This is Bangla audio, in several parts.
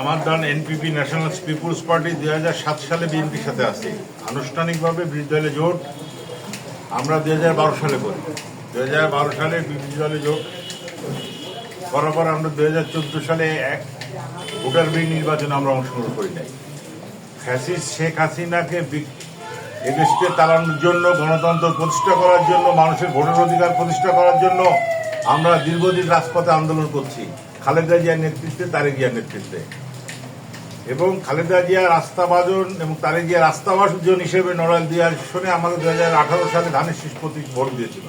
আমার দল এনপিপি ন্যাশনাল পিপুলস পার্টি দুই হাজার সাত সালে বিএনপির সাথে আছে। আনুষ্ঠানিকভাবে বিরোধী দলে জোট আমরা দুই হাজার বারো সালে করি। দুই হাজার বারো সালে বিরোধী দলে জোট করার পর আমরা দুই হাজার চোদ্দ সালে এক ভোটার বিল নির্বাচনে আমরা অংশগ্রহণ করি নাই। ফ্যাসিস্ট শেখ হাসিনাকে এদেশকে তাড়ানোর জন্য, গণতন্ত্র প্রতিষ্ঠা করার জন্য, মানুষের ভোটের অধিকার প্রতিষ্ঠা করার জন্য আমরা দীর্ঘদিন রাজপথে আন্দোলন করছি। খালেদা জিয়ার নেতৃত্বে, তারেক জিয়ার নেতৃত্বে। এবং খালেদা জিয়ার আস্থাভাজন এবং তারেক জিয়ার আস্থাভাজন হিসেবে নড়াইল দিয়ে আসনে আমাদের দু হাজার আঠারো সালে ধানের শীষ প্রতীক ভোট দিয়েছিল।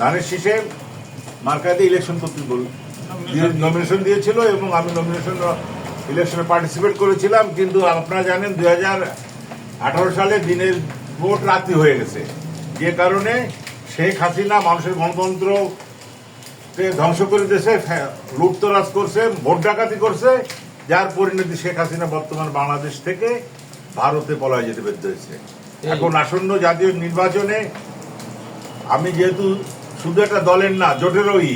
ধানের শীষে মার্কাতে ইলেকশন বল নমিনেশন দিয়েছিল এবং আমি নমিনেশন ইলেকশনে পার্টিসিপেট করেছিলাম। কিন্তু আপনারা জানেন দুই হাজার আঠারো সালে দিনের ভোট রাত্রি হয়ে গেছে। যে কারণে শেখ হাসিনা মানুষের গণতন্ত্র ধ্বংস করে দিয়েছে লুটতরাজ করছে ভোট ডাকাতি করছে যার পরিণতি শেখ হাসিনা বর্তমান বাংলাদেশ থেকে ভারতে পলায় যেতে বাধ্য হয়েছে। এখন আসন্ন জাতীয় নির্বাচনে আমি যেহেতু শুধু একটা দলের না জোটেরই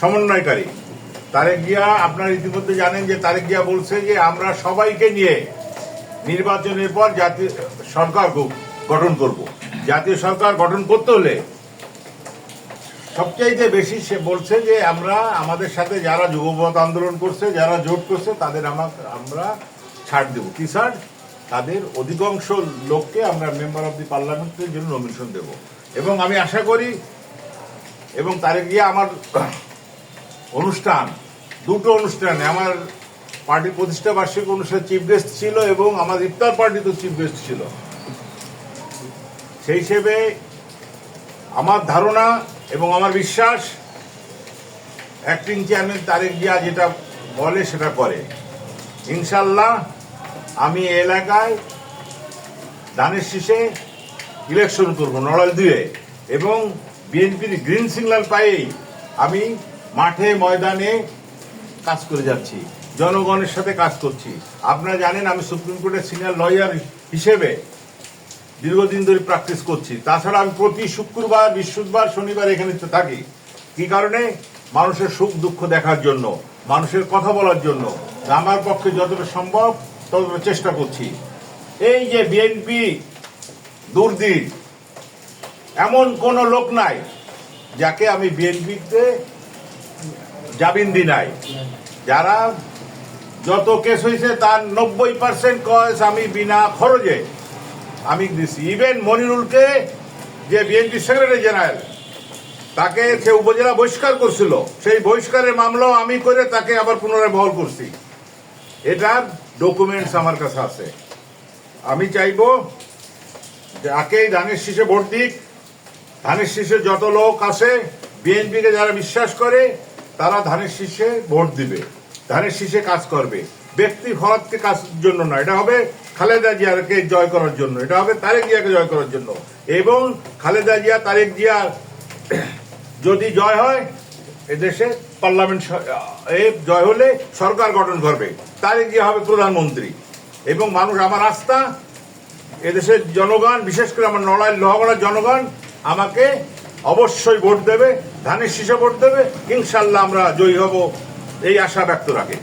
সমন্বয়কারী তারেক জিয়া আপনারা ইতিমধ্যে জানেন যে তারেক জিয়া বলছে যে আমরা সবাইকে নিয়ে নির্বাচনের পর জাতীয় সরকার গঠন করব। জাতীয় সরকার গঠন করতে হলে সবচাইতে বেশি সে বলছে যে আমরা আমাদের সাথে যারা যুবপথ আন্দোলন করছে, যারা জোট করছে, তাদের আমার ছাড় দেব। কি ছাড়? তাদের অধিকাংশ লোককে আমরা মেম্বার অব দি পার্লামেন্টের জন্য নমিনেশন দেব। এবং আমি আশা করি, এবং তারে গিয়ে আমার অনুষ্ঠান, দুটো অনুষ্ঠানে আমার পার্টি প্রতিষ্ঠা বার্ষিক অনুষ্ঠান চিফ গেস্ট ছিল এবং আমার ইফতার পার্টিতেও চিফ গেস্ট ছিল। সেই হিসেবে আমার ধারণা এবং আমার বিশ্বাস অ্যাক্টিং চেয়ারম্যান তারেক জিয়া যেটা বলে সেটা করে। ইনশাল্লাহ আমি এলাকায় ধানের শীষে ইলেকশন করব নড়াল দিয়ে এবং বিএনপির গ্রিন সিগন্যাল পাইয়েই আমি মাঠে ময়দানে কাজ করে যাচ্ছি, জনগণের সাথে কাজ করছি। আপনারা জানেন আমি সুপ্রিম কোর্টের সিনিয়র লয়ার হিসেবে দীর্ঘদিন ধরে প্র্যাকটিস করছি। তাছাড়া আমি প্রতি শুক্রবার, বৃহস্পতিবার, শনিবার এখানে তো থাকি। কি কারণে? মানুষের সুখ দুঃখ দেখার জন্য, মানুষের কথা বলার জন্য। আমার পক্ষে যতটা সম্ভব ততটা চেষ্টা করছি। এই যে বিএনপি দুর্দিন, এমন কোন লোক নাই যাকে আমি বিএনপিতে জামিন দি নাই। যারা যত কেস হয়েছে তার নব্বই পার্সেন্ট কেস আমি বিনা খরচে আমি দিছি ইভেন মনিরুলকে যে বিএনপি সেক্রেটারি জেনারেল তাকে সে উপজেলা বহিষ্কার করছিল। সেই বহিষ্কারের মামলাও আমি করে তাকে আবার পুনরায় বহল করছি। এটার ডকুমেন্টস আমার কাছে আছে। আমি চাইব যাকেই ধানের শীষে ভোট দিক। ধানের শীষে যত লোক আছে বিএনপিকে যারা বিশ্বাস করে, তারা ধানের শীষে ভোট দিবে। ধানের শীষে কাজ করবে। ব্যক্তি ফরাতকে কাজ জন্য না এটা হবে খালেদা জিয়াকে জয় করার জন্য। এটা হবে তারেক জিয়াকে জয় করার জন্য। এবং খালেদা জিয়া, তারেক জিয়া যদি জয় হয়, এদেশে পার্লামেন্ট জয় হলে সরকার গঠন করবে। তারেক জিয়া হবে প্রধানমন্ত্রী। এবং মানুষ, আমার আস্থা, এদেশের জনগণ, বিশেষ করে আমার নড়াইল লোহাগড়ার জনগণ, আমাকে অবশ্যই ভোট দেবে, ধানের শীষে ভোট দেবে। ইনশাল্লাহ আমরা জয়ী হব, এই আশা ব্যক্ত রাখি।